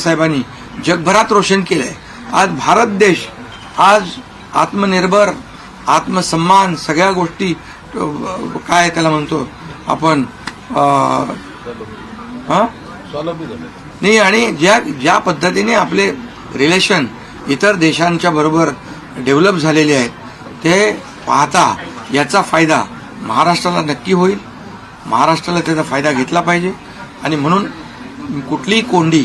साहेबांनी जगभरात रोशन केलंय. आज भारत देश आज आत्मनिर्भर आत्मसन्मान सगळ्या गोष्टी काय त्याला म्हणतो आपण नाही आणि ज्या ज्या पद्धतीने आपले रिलेशन इतर देशांच्या बरोबर डेव्हलप झालेले आहेत ते पाहता याचा फायदा महाराष्ट्राला नक्की होईल. महाराष्ट्राला त्याचा फायदा घेतला पाहिजे. आणि म्हणून कुठलीही कोंडी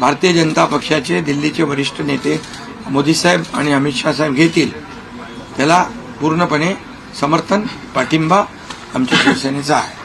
भारतीय जनता पक्षाचे दिल्लीचे वरिष्ठ नेते मोदी साहेब आणि अमित शाह साहेब घेतील. त्याला पूर्णपणे समर्थन पाठिंबा आमच्या शिवसेनेचा आहे.